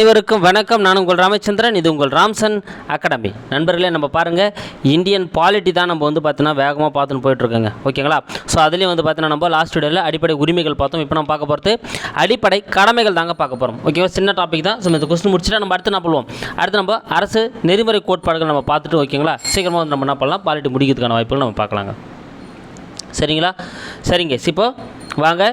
அனைவருக்கும் வணக்கம். நான் உங்கள் ராமச்சந்திரன் இது உங்கள் ராம்சன் அகாடமி. நண்பர்களே நம்ம பாருங்கள் இந்தியன் பாலிட்டி தான் நம்ம வந்து பார்த்தீங்கன்னா வேகமாக பார்த்துன்னு போயிட்டுருக்கோங்க. ஓகேங்களா? ஸோ அதுலேயும் வந்து பார்த்தீங்கன்னா நம்ம லாஸ்ட் வீடியோவில் அடிப்படை உரிமைகள் பார்த்தோம். இப்போ நம்ம பார்க்க போகிறது அடிப்படை கடமைகள் தாங்க பார்க்க போகிறோம் ஓகேவா? சின்ன டாபிக் தான். ஸோ இந்த கொஸ்டின் முடிச்சுட்டு நம்ம அடுத்து என்ன பண்ணுவோம்? அடுத்து நம்ம அரசு நெறிமுறை கோட்பாடுகள் நம்ம பார்த்துட்டு ஓகேங்களா? சீக்கிரமாக வந்து நம்ம என்ன பண்ணலாம்? பாலிட்டி முடிக்கிறதுக்கான வாய்ப்புகள் நம்ம பார்க்கலாங்க. சரிங்களா? சரிங்க. இப்போ வாங்க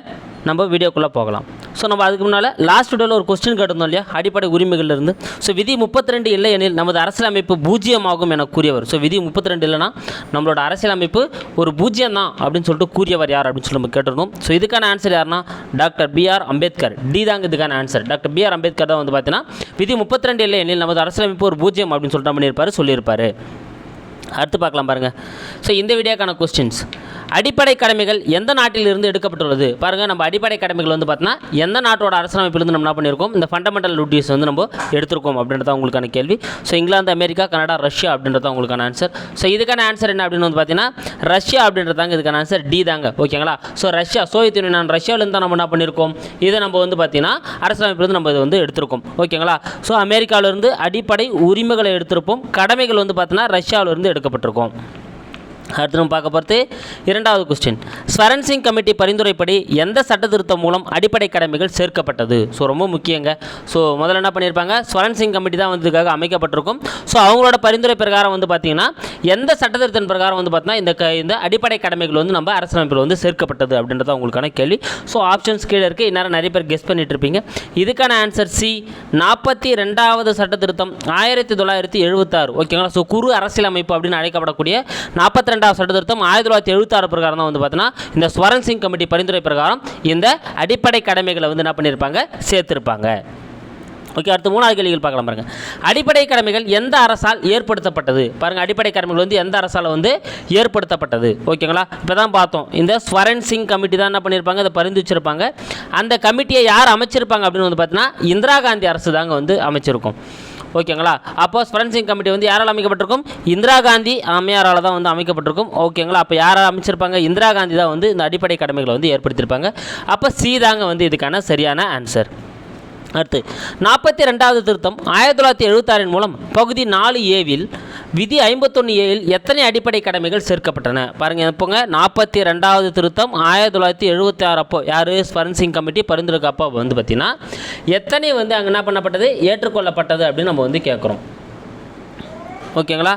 நம்ம வீடியோக்குள்ளே போகலாம். ஸோ நம்ம அதுக்கு முன்னால் லாஸ்ட் வீடியோவில் ஒரு கொஸ்டின் கேட்டிருந்தோம் இல்லையா? அடிப்படை உரிமைகள் இருந்து ஸோ விதி முப்பத்தி ரெண்டு இல்லை எனில் நமது அரசியலமைப்பு பூஜ்ஜியமாகும் என கூறியவர். ஸோ விதி முப்பத்தி ரெண்டு இல்லைனா நம்மளோட அரசியலமைப்பு ஒரு பூஜ்ஜியம் தான் அப்படின்னு சொல்லிட்டு கூறியவர் யார் அப்படின்னு சொல்லி நம்ம கேட்டிருந்தோம். ஸோ இதுக்கான ஆன்சர் யாருன்னா டாக்டர் பிஆர் அம்பேத்கர். டி தாங்க இதுக்கான ஆன்சர் டாக்டர் பிஆர் அம்பேத்கர் தான் வந்து பார்த்தீங்கன்னா விதி முப்பத்தி ரெண்டு இல்லை எனில் நமது அரசியலமைப்பு ஒரு பூஜ்ஜியம் அப்படின்னு சொல்லிட்டு பண்ணியிருப்பார் சொல்லியிருப்பார். அடுத்து பார்க்கலாம் பாருங்கள் ஸோ இந்த வீடியோக்கான கொஸ்டின்ஸ் அடிப்படை கடமைகள் எந்த நாட்டிலிருந்து எடுக்கப்பட்டுள்ளது? பாருங்கள் நம்ம அடிப்படை கடமைகள் வந்து பார்த்தோன்னா எந்த நாட்டோட அரசமைப்பிலிருந்து நம்ம என்ன பண்ணியிருக்கோம் இந்த ஃபண்டமெண்டல் டியூட்டிஸ் வந்து நம்ம எடுத்திருக்கோம் அப்படின்றத உங்களுக்கான கேள்வி. So England America Canada Russia அப்படின்றத உங்களுக்கான ஆன்சர் ஸோ இதுக்கான ஆன்சர் என்ன அப்படின்னு வந்து பார்த்தீங்கன்னா ரஷ்யா அப்படின்றதாங்க இதுக்கான ஆன்சர் டி தாங்க. ஓகேங்களா? ஸோ ரஷ்யா சோவியத் யூனியன் ரஷ்யாவிலேருந்து தான் நம்ம என்ன பண்ணியிருக்கோம் இதை நம்ம வந்து பார்த்தீங்கன்னா அரசமைப்பிலிருந்து நம்ம இதை வந்து எடுத்திருக்கோம். ஓகேங்களா? ஸோ அமெரிக்காவிலிருந்து அடிப்படை உரிமைகளை எடுத்திருப்போம். கடமைகள் வந்து பார்த்தீங்கன்னா ரஷ்யாவிலிருந்து தேர்ந்தெடுக்கப்பட்டிருக்கோம். அடுத்து நம்ம பார்க்க போகிறது இரண்டாவது கொஸ்டின் ஸ்வரன் சிங் கமிட்டி பரிந்துரைப்படி எந்த சட்ட திருத்தம் மூலம் அடிப்படை கடமைகள் சேர்க்கப்பட்டது? ஸோ ரொம்ப முக்கியங்க. ஸோ முதல்ல என்ன பண்ணியிருப்பாங்க? ஸ்வரன் சிங் கமிட்டி தான் வந்து இதுக்காக அமைக்கப்பட்டிருக்கும். ஸோ அவங்களோட பரிந்துரை பிரகாரம் வந்து பார்த்தீங்கன்னா எந்த சட்ட திருத்தம் பிரகாரம் வந்து பார்த்தீங்கன்னா இந்த க இந்த அடிப்படை கடமைகள் வந்து நம்ம அரசியலமைப்பில் வந்து சேர்க்கப்பட்டது அப்படின்றத உங்களுக்கான கேள்வி. ஸோ ஆப்ஷன்ஸ் கீழே இருக்குது இந்நேரம் நிறைய பேர் கெஸ் பண்ணிட்டு இருப்பீங்க. இதுக்கான ஆன்சர் சி நாற்பத்தி ரெண்டாவது சட்ட திருத்தம் ஆயிரத்தி தொள்ளாயிரத்தி எழுபத்தாறு ஓகேங்களா ஸோ குறு அரசியலமைப்பு அப்படின்னு அழைக்கப்படக்கூடிய நாற்பத்தி அமெண்ட்மெண்ட் ஆஃப் சட்டத்திருத்தம் ஆயிரத்தி தொள்ளாயிரத்தி எழுபத்தாறு பிரகாரம் தான் வந்து பார்த்தீங்கன்னா இந்த ஸ்வரன் சிங் கமிட்டி பரிந்துரை பிரகாரம் இந்த அடிப்படை கடமைகளை வந்து என்ன பண்ணியிருப்பாங்க? சேர்த்திருப்பாங்க. ஓகே அடுத்து மூணாவது கேள்விகள் பார்க்கலாம் பாருங்கள் அடிப்படை கடமைகள் எந்த அரசால் ஏற்படுத்தப்பட்டது? பாருங்கள் அடிப்படை கடமைகள் வந்து எந்த அரசால் வந்து ஏற்படுத்தப்பட்டது? ஓகேங்களா? இப்போ தான் பார்த்தோம். இந்த ஸ்வரன் சிங் கமிட்டி தான் என்ன பண்ணியிருப்பாங்க? அதை பரிந்துரைச்சிருப்பாங்க அந்த கமிட்டியை யார் அமைச்சிருப்பாங்க அப்படின்னு வந்து பார்த்தீங்கன்னா இந்திரா காந்தி அரசு தாங்க வந்து அமைச்சிருக்கும். ஓகேங்களா? அப்போ ஸ்வரன் சிங் கமிட்டி வந்து யாரால் அமைக்கப்பட்டிருக்கும்? இந்திரா காந்தி அம்மையாரால் தான் வந்து அமைக்கப்பட்டிருக்கும். ஓகேங்களா? அப்போ யாரால் அமைச்சிருப்பாங்க? இந்திரா காந்தி தான் வந்து இந்த அடிப்படை கடமைகளை வந்து ஏற்படுத்தியிருப்பாங்க. அப்போ சி தாங்க வந்து இதுக்கான சரியான ஆன்சர் அடுத்து நாற்பத்தி ரெண்டாவது திருத்தம் ஆயிரத்தி தொள்ளாயிரத்தி எழுபத்தாறின் மூலம் பகுதி நாலு ஏவில் விதி ஐம்பத்தொன்று ஏழில் எத்தனை அடிப்படை கடமைகள் சேர்க்கப்பட்டன? பாருங்கள் எப்போங்க நாற்பத்தி ரெண்டாவது திருத்தம் ஆயிரத்தி தொள்ளாயிரத்தி எழுபத்தி ஆறு அப்போ. யார்? ஸ்வரன் சிங் கமிட்டி பரிந்துரைக்கப்போ வந்து பார்த்தீங்கன்னா எத்தனை வந்து அங்கே என்ன பண்ணப்பட்டது? ஏற்றுக்கொள்ளப்பட்டது அப்படின்னு நம்ம வந்து கேட்குறோம். ஓகேங்களா?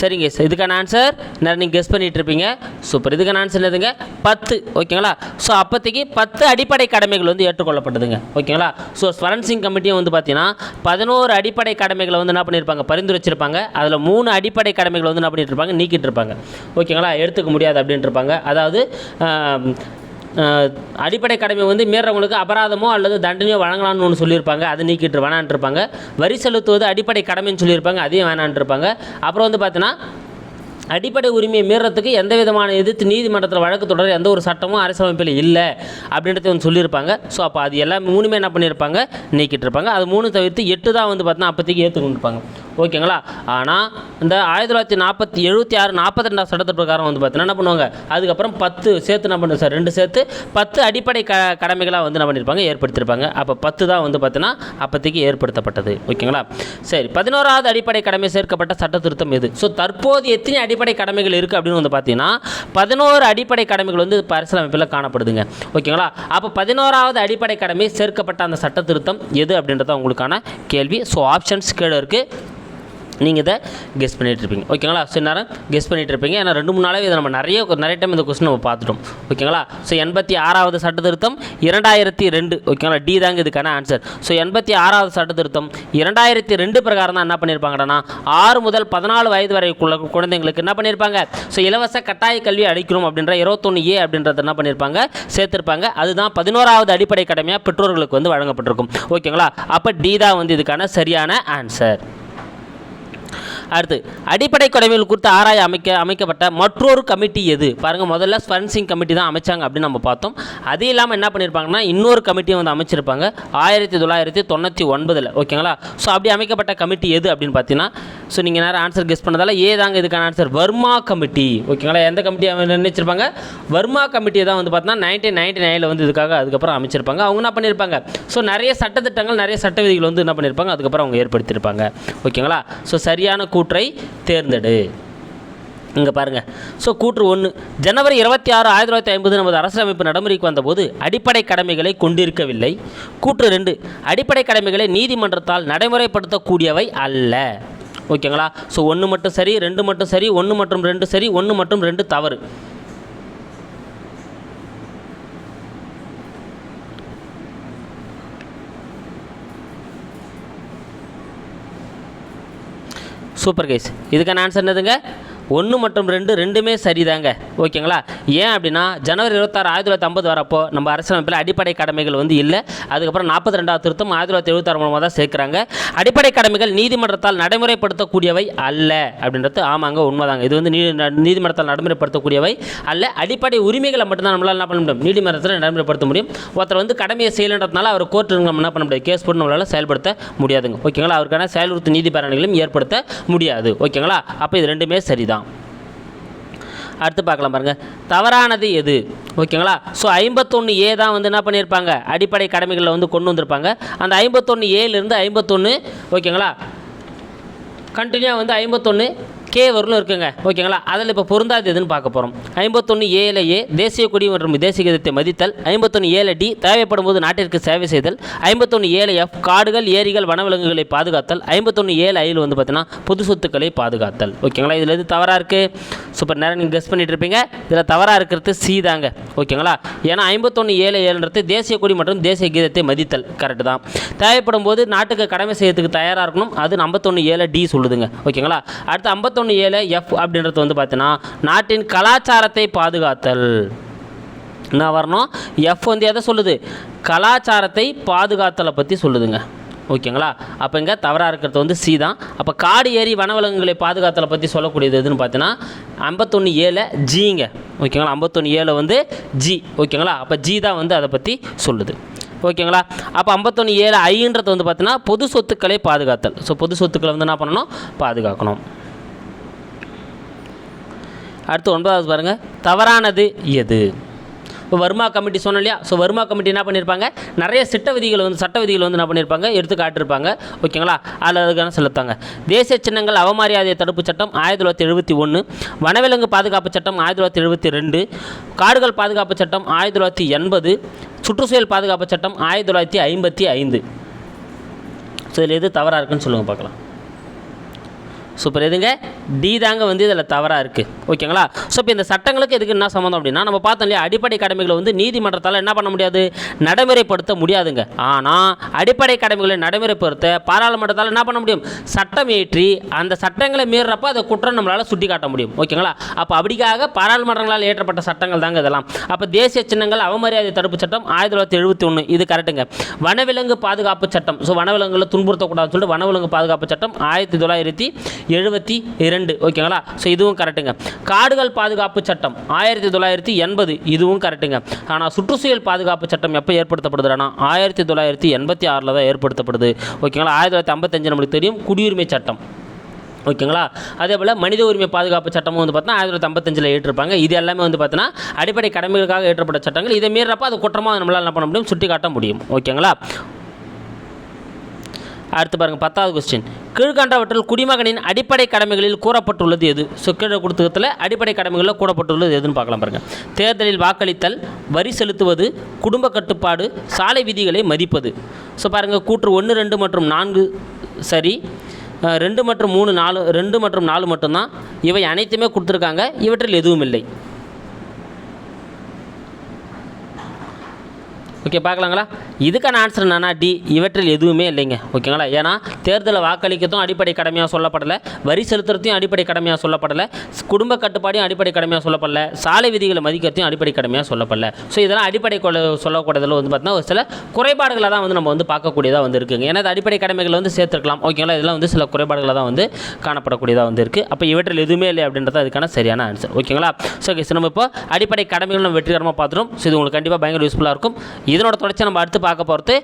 சரிங்க சார். இதுக்கான ஆன்சர் நிறைய நீங்கள் கெஸ் பண்ணிட்டு இருப்பீங்க. சூப்பர் இதுக்கான ஆன்சர் என்னதுங்க? பத்து. ஓகேங்களா? ஸோ அப்போதைக்கு பத்து அடிப்படை கடமைகள் வந்து ஏற்றுக்கொள்ளப்பட்டதுங்க. ஓகேங்களா? ஸோ ஸ்வரன் சிங் கமிட்டியும் வந்து பார்த்தீங்கன்னா பதினோரு அடிப்படை கடமைகளை வந்து என்ன பண்ணியிருப்பாங்க? பரிந்துரைச்சிருப்பாங்க. அதில் மூணு அடிப்படை கடமைகளை வந்து என்ன பண்ணிட்டு இருப்பாங்க? நீக்கிட்டு இருப்பாங்க. ஓகேங்களா? எடுத்துக்க முடியாது அப்படின்ட்டு இருப்பாங்க. அதாவது அடிப்படை கடமை வந்து மீறவங்களுக்கு அபராதமோ அல்லது தண்டனையோ வழங்கலாம்னு ஒன்று சொல்லியிருப்பாங்க. அதை நீக்கிட்டு வேணான்ட்டு வரி செலுத்துவது அடிப்படை கடமைன்னு சொல்லியிருப்பாங்க. அதையும் வேணான்ட்டு இருப்பாங்க அப்புறம் வந்து பார்த்தீங்கன்னா அடிப்படை உரிமையை மீறத்துக்கு எந்த விதமான எதிர்த்து நீதிமன்றத்தில் வழக்கு தொடர எந்த ஒரு சட்டமும் அரசியலமைப்பில் இல்லை அப்படின்றத வந்து சொல்லியிருப்பாங்க. ஸோ அப்போ அது எல்லாம் மூணுமே என்ன பண்ணியிருப்பாங்க? நீக்கிட்டு இருப்பாங்க. அது மூணு தவிர்த்து எட்டு தான் வந்து பார்த்தீங்கன்னா அப்போதைக்கு ஏற்றுக்கொண்டிருப்பாங்க ஓகேங்களா? ஆனால் இந்த ஆயிரத்தி தொள்ளாயிரத்தி நாற்பத்தி எழுபத்தி ஆறு நாற்பத்தி ரெண்டாம் சட்டத்து பிரகாரம் வந்து பார்த்தீங்கன்னா என்ன பண்ணுவாங்க? அதுக்கப்புறம் பத்து சேர்த்து என்ன பண்ணுவோம் சார் ரெண்டு சேர்த்து பத்து அடிப்படை க கடமைகளாக வந்து என்ன பண்ணியிருப்பாங்க ஏற்படுத்தியிருப்பாங்க அப்போ பத்து தான் வந்து பார்த்தீங்கன்னா அப்போதைக்கு ஏற்படுத்தப்பட்டது. ஓகேங்களா? சரி பதினோராவது அடிப்படை கடமை சேர்க்கப்பட்ட சட்ட திருத்தம் எது? ஸோ தற்போது எத்தனை அடிப்படை கடமைகள் இருக்குது அப்படின்னு வந்து பார்த்தீங்கன்னா பதினோரு அடிப்படை கடமைகள் வந்து அரசியலமைப்பில் காணப்படுதுங்க. ஓகேங்களா? அப்போ பதினோராவது அடிப்படை கடமை சேர்க்கப்பட்ட அந்த சட்ட திருத்தம் எது அப்படின்றத உங்களுக்கான கேள்வி. ஸோ ஆப்ஷன்ஸ் கீழே இருக்குது நீங்கள் இதை கெஸ் பண்ணிகிட்ருப்பீங்க இருப்பீங்க ஓகேங்களா ஸோ நேரம் கெஸ் பண்ணிட்டு இருப்பீங்க ஏன்னா ரெண்டு மூணு நாளாவே இதை நம்ம நிறைய நிறைய டைம் இந்த கொஸ்டின் நம்ம பார்த்துட்டோம். ஓகேங்களா ஸோ எண்பத்தி ஆறாவது சட்ட திருத்தம் இரண்டாயிரத்தி ரெண்டு. ஓகேங்களா டி தாங்க இதுக்கான ஆன்சர் ஸோ எண்பத்தி ஆறாவது சட்ட திருத்தம் இரண்டாயிரத்தி ரெண்டு பிரகாரம் தான் என்ன பண்ணியிருப்பாங்கன்னா ஆறு முதல் பதினாலு வயது வரைக்குள்ள குழந்தைங்களுக்கு என்ன பண்ணியிருப்பாங்க ஸோ இலவச கட்டாய கல்வி அளிக்கணும் அப்படின்ற இருபத்தொன்று ஏ அப்படின்றத என்ன பண்ணியிருப்பாங்க சேர்த்திருப்பாங்க. அதுதான் பதினோராவது அடிப்படை கடமையாக பெற்றோர்களுக்கு வந்து வழங்கப்பட்டிருக்கும். ஓகேங்களா அப்போ டி தான் வந்து இதுக்கான சரியான ஆன்சர் அடுத்து அடிப்படை கடமைகள் குறித்து ஆராய அமைக்க அமைக்கப்பட்ட மற்றொரு கமிட்டி எது? பாருங்கள் முதல்ல ஸ்வரன்சிங் கமிட்டி தான் அமைச்சாங்க அப்படின்னு நம்ம பார்த்தோம். அது இல்லாமல் என்ன பண்ணியிருப்பாங்கன்னா இன்னொரு கமிட்டியை வந்து அமைச்சிருப்பாங்க ஆயிரத்தி தொள்ளாயிரத்தி தொண்ணூற்றி ஒன்பதில். ஓகேங்களா? ஸோ அப்படி அமைக்கப்பட்ட கமிட்டி எது அப்படின்னு பார்த்தீங்கன்னா ஸோ நீங்கள் நேரம் ஆன்சர் கெஸ் பண்ணதால் ஏதாங்க இதுக்கான ஆன்சர் வர்மா கமிட்டி. ஓகேங்களா? எந்த கமிட்டி நிர்ணயிச்சிருப்பாங்க வர்மா கமிட்டியை தான் வந்து பார்த்தீங்கன்னா நைன்டீன் நைன்டி நைனில் வந்து இதுக்காக அதுக்கப்புறம் அமைச்சிருப்பாங்க. அவங்க என்ன பண்ணியிருப்பாங்க ஸோ நிறைய சட்டத்திட்டங்கள் நிறைய சட்ட விதிகள் வந்து என்ன பண்ணியிருப்பாங்க அதுக்கப்புறம் அவங்க ஏற்படுத்தியிருப்பாங்க ஓகேங்களா? ஸோ சரியான கூற்றை தேர்ந்தெடு. இங்கே பாருங்கள் ஸோ கூற்று ஒன்று ஜனவரி இருபத்தி ஆறு ஆயிரத்தி தொள்ளாயிரத்தி ஐம்பது நமது அரசியலமைப்பு நடைமுறைக்கு வந்தபோது அடிப்படை கடமைகளை கொண்டிருக்கவில்லை. கூற்று ரெண்டு அடிப்படை கடமைகளை நீதிமன்றத்தால் நடைமுறைப்படுத்தக்கூடியவை அல்ல. ஓகேங்களா? ஸோ ஒன்று மட்டும் சரி ரெண்டு மட்டும் சரி ஒன்று மற்றும் ரெண்டு சரி ஒன்று மற்றும் ரெண்டு தவறு. சூப்பர் கைஸ் இதுக்கான ஆன்சர் என்னதுங்க? ஒன்று மற்றும் ரெண்டு ரெண்டுமே சரிதாங்க. ஓகேங்களா? ஏன் அப்படின்னா ஜனவரி இருபத்தாறு ஆயிரத்தி தொள்ளாயிரத்தி ஐம்பது வரப்போ நம்ம அரசியலமைப்பில் அடிப்படை கடமைகள் வந்து இல்லை. அதுக்கப்புறம் நாற்பத்தி ரெண்டாவது திருத்தம் ஆயிரத்தி தொள்ளாயிரத்தி எழுபத்தாறு மூலமாக தான் சேர்க்குறாங்க. அடிப்படை கடமைகள் நீதிமன்றத்தால் நடைமுறைப்படுத்தக்கூடியவை அல்ல அப்படின்றது ஆமாங்க உண்மைதாங்க. இது வந்து நீ நீதிமன்றத்தால் நடைமுறைப்படுத்தக்கூடியவை அல்ல. அடிப்படை உரிமைகளை மட்டும்தான் நம்மளால் என்ன பண்ண முடியும்? நீதிமன்றத்தில் நடைமுறைப்படுத்த முடியும். ஒருத்தர் வந்து கடமையை செய்யலன்றதுனால அவர் கோர்ட்டு நம்ம என்ன பண்ண முடியாது? கேஸ் போட்டு நம்மளால் செயல்படுத்த முடியாதுங்க. ஓகேங்களா? அவருக்கான செயல்படுத்த நீதிபரணிகளும் ஏற்படுத்த முடியாது. ஓகேங்களா? அப்போ இது ரெண்டுமே சரிதான். அடுத்து பார்க்கலாம் பாருங்கள் தவறானது எது? ஓகேங்களா? ஸோ ஐம்பத்தொன்று ஏ தான் வந்து என்ன பண்ணியிருப்பாங்க? அடிப்படை கடமைகளில் வந்து கொண்டு வந்திருப்பாங்க. அந்த ஐம்பத்தொன்று ஏலேருந்து ஐம்பத்தொன்று ஓகேங்களா? கண்டினியூவாக வந்து ஐம்பத்தொன்று கே வரலும் இருக்குங்க. ஓகேங்களா? அதில் இப்போ பொருந்தாது எதுன்னு பார்க்க போகிறோம் ஐம்பத்தொன்று ஏழு ஏ தேசிய கொடி மற்றும் தேசிய கீதத்தை மதித்தல். ஐம்பத்தொன்று ஏழு டி தேவைப்படும் போது நாட்டிற்கு சேவை செய்தல். ஐம்பத்தொன்று ஏழு எஃப் காடுகள் ஏரிகள் வனவிலங்குகளை பாதுகாத்தல். ஐம்பத்தொன்று ஏழு ஐயில் வந்து பார்த்தீங்கன்னா பொது சொத்துக்களை பாதுகாத்தல். ஓகேங்களா? இதில் எது தவறாக இருக்குது சூப்பர். நேரம் நீங்கள் கெஸ் பண்ணிட்டு இருப்பீங்க. இதில் தவறாக இருக்கிறது சி தாங்க. ஓகேங்களா? ஏன்னா ஐம்பத்தொன்று ஏழு ஏழுன்றது தேசிய கொடி மற்றும் தேசிய கீதத்தை மதித்தல். கரெக்டு தான். தேவைப்படும் போது நாட்டுக்கு கடமை செய்யறதுக்கு தயாராக இருக்கணும். அது ஐம்பத்தொன்று ஏழு டி சொல்லுதுங்க. ஓகேங்களா? அடுத்து ஐம்பத்தொன்று ஏழு எஃப் அப்படின்றது வந்து பார்த்தீங்கன்னா நாட்டின் கலாச்சாரத்தை பாதுகாத்தல். என்ன வரணும்? எஃப் வந்து எதை சொல்லுது? கலாச்சாரத்தை பாதுகாத்தலை பற்றி சொல்லுதுங்க. ஓகேங்களா? அப்போ இங்கே தவறாக இருக்கிறது வந்து சி தான். அப்போ காடு ஏரி வனவிலங்குகளை பாதுகாத்தலை பற்றி சொல்லக்கூடியது எதுன்னு பார்த்தீங்கன்னா ஐம்பத்தொன்று ஏழு ஜிங்க ஓகேங்களா? ஐம்பத்தொன்று ஏழு வந்து ஜி ஓகேங்களா? அப்போ ஜி தான் வந்து அதை பற்றி சொல்லுது. ஓகேங்களா? அப்போ ஐம்பத்தொன்று ஏழு ஐன்றது வந்து பார்த்தீங்கன்னா பொது சொத்துக்களை பாதுகாத்தல். ஸோ பொது சொத்துக்களை வந்து என்ன பண்ணணும்? பாதுகாக்கணும். அடுத்து ஒன்பதாவது பாருங்கள் தவறானது எது? இப்போ வர்மா கமிட்டி சொன்னோம் இல்லையா? ஸோ வர்மா கமிட்டி என்ன பண்ணியிருப்பாங்க நிறைய சட்ட விதிகள் வந்து சட்ட விதிகள் வந்து என்ன பண்ணியிருப்பாங்க எடுத்து காட்டியிருப்பாங்க ஓகேங்களா? அதில் அதுக்கான செலுத்தாங்க தேசிய சின்னங்கள் அவமரியாதை தடுப்பு சட்டம் ஆயிரத்தி தொள்ளாயிரத்தி எழுபத்தி ஒன்று வனவிலங்கு பாதுகாப்பு சட்டம் ஆயிரத்தி தொள்ளாயிரத்தி எழுபத்தி ரெண்டு காடுகள் பாதுகாப்பு சட்டம் ஆயிரத்தி தொள்ளாயிரத்தி எண்பது சுற்றுச்சூழல் பாதுகாப்பு சட்டம் ஆயிரத்தி தொள்ளாயிரத்தி ஐம்பத்தி ஐந்து. ஸோ இதில் எது தவறாக இருக்குன்னு சொல்லுங்கள் பார்க்கலாம். சூப்பர் எதுங்க? டி தாங்க வந்து இதில் தவறாக இருக்குது ஓகேங்களா ஸோ இப்போ இந்த சட்டங்களுக்கு எதுக்கு என்ன சம்மந்தம் அப்படின்னா நம்ம பார்த்தோம் இல்லையா அடிப்படை கடமைகளை வந்து நீதிமன்றத்தால் என்ன பண்ண முடியாது? நடைமுறைப்படுத்த முடியாதுங்க. ஆனால் அடிப்படை கடமைகளை நடைமுறைப்படுத்த பாராளுமன்றத்தால் என்ன பண்ண முடியும்? சட்டம் ஏற்றி அந்த சட்டங்களை மீறப்ப அதை குற்றம் நம்மளால் சுட்டி காட்ட முடியும் ஓகேங்களா அப்போ அப்படிக்காக பாராளுமன்றங்களால் ஏற்றப்பட்ட சட்டங்கள் தாங்க இதெல்லாம். அப்போ தேசிய சின்னங்கள் அவமரியாதை தடுப்பு சட்டம் ஆயிரத்தி தொள்ளாயிரத்தி எழுபத்தி ஒன்று இது கரெக்டுங்க வனவிலங்கு பாதுகாப்பு சட்டம். ஸோ வனவிலங்குகளை துன்புறுத்தக்கூடாதுன்னு சொல்லிட்டு வனவிலங்கு பாதுகாப்பு சட்டம் ஆயிரத்தி தொள்ளாயிரத்தி எழுபத்தி இரண்டு. ஓகேங்களா? ஸோ இதுவும் கரெக்டுங்க காடுகள் பாதுகாப்பு சட்டம் ஆயிரத்தி தொள்ளாயிரத்தி எண்பது இதுவும் கரெக்டுங்க ஆனால் சுற்றுச்சூழல் பாதுகாப்பு சட்டம் எப்போ ஏற்படுத்தப்படுதுன்னா ஆயிரத்தி தொள்ளாயிரத்தி எண்பத்தி ஆறில் தான் ஏற்படுத்தப்படுது. ஓகேங்களா? ஆயிரத்தி தொள்ளாயிரத்தி ஐம்பத்தஞ்சு நம்மளுக்கு தெரியும் குடியுரிமை சட்டம். ஓகேங்களா? அதே போல் மனித உரிமை பாதுகாப்பு சட்டமும் வந்து பார்த்தீங்கன்னா ஆயிரத்தி தொள்ளாயிரத்தி ஐம்பத்தஞ்சில் ஏற்றிருப்பாங்க. இது எல்லாமே வந்து பார்த்தீங்கன்னா அடிப்படை கடமைகளுக்காக ஏற்றப்பட்ட சட்டங்கள். இதை மீறப்ப அது குற்றமாக நம்மளால் என்ன பண்ண முடியும்? சுட்டி காட்ட முடியும். ஓகேங்களா? அடுத்து பாருங்கள் பத்தாவது கொஸ்டின் கீழ்கண்டவற்றில் குடிமகனின் அடிப்படை கடமைகளில் கூறப்பட்டுள்ளது எது? ஸோ கீழே கொடுத்ததில் அடிப்படை கடமைகளில் கூறப்பட்டுள்ளது எதுன்னு பார்க்கலாம் பாருங்கள் தேர்தலில் வாக்களித்தல் வரி செலுத்துவது குடும்ப கட்டுப்பாடு சாலை விதிகளை மதிப்பது. ஸோ பாருங்கள் கூற்று ஒன்று ரெண்டு மற்றும் நான்கு சரி. ரெண்டு மற்றும் மூணு நாலு ரெண்டு மற்றும் நாலு மட்டும்தான். இவை அனைத்துமே கொடுத்துருக்காங்க. இவற்றில் எதுவும் இல்லை. ஓகே பார்க்கலாங்களா? இதுக்கான ஆன்சர் என்னன்னா டி இவற்றில் எதுவுமே இல்லைங்க. ஓகேங்களா ஏன்னா தேர்தலை வாக்களிக்கிறதும் அடிப்படை கடமையாக சொல்லப்படலை. வரி செலுத்துறதையும் அடிப்படை கடமையாக சொல்லப்படலை. குடும்ப கட்டுப்பாடையும் அடிப்படை கடமையாக சொல்லப்படல. சாலை விதிகளை மதிக்கிறதையும் அடிப்படை கடமையாக சொல்லப்படல. ஸோ இதெல்லாம் அடிப்படை கொள்ள சொல்லக்கூடியதில் வந்து பார்த்தீங்கன்னா ஒரு சில குறைபாடுகளை தான் வந்து நம்ம வந்து பார்க்கக்கூடியதாக வந்து இருக்குங்க. ஏன்னா அடிப்படை கடமைகளை வந்து சேர்த்துருக்கலாம். ஓகேங்களா இதெல்லாம் வந்து சில குறைபாடுகளை தான் வந்து காணப்படக்கூடியதாக வந்து இருக்குது அப்போ இவற்றில் எதுவுமே இல்லை அப்படின்றது அதுக்கான சரியான ஆன்சர் ஓகேங்களா ஸோ நம்ம இப்போ அடிப்படை கடமைகள் நம்ம வெற்றிகரமாக பார்த்துரும் ஸோ இது உங்களுக்கு கண்டிப்பாக பயங்கர யூஸ்ஃபுல்லாக இருக்கும். இதனோட தொடர்ச்சி நம்ம அடுத்து பார்க்க போகிறது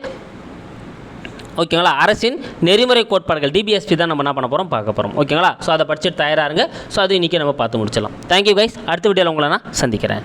ஓகேங்களா அரசின் நெறிமுறை கோட்பாடுகள் டிபிஎஸ்பி தான் நம்ம என்ன பண்ண போகிறோம் பார்க்க போகிறோம் ஓகேங்களா ஸோ அதை படிச்சுட்டு தயாராக இருங்க. ஸோ அது இன்றைக்கி நம்ம பார்த்து முடிச்சிடலாம். தேங்க்யூ கைஸ் அடுத்த வீடியோவில் உங்களை நான் சந்திக்கிறேன்.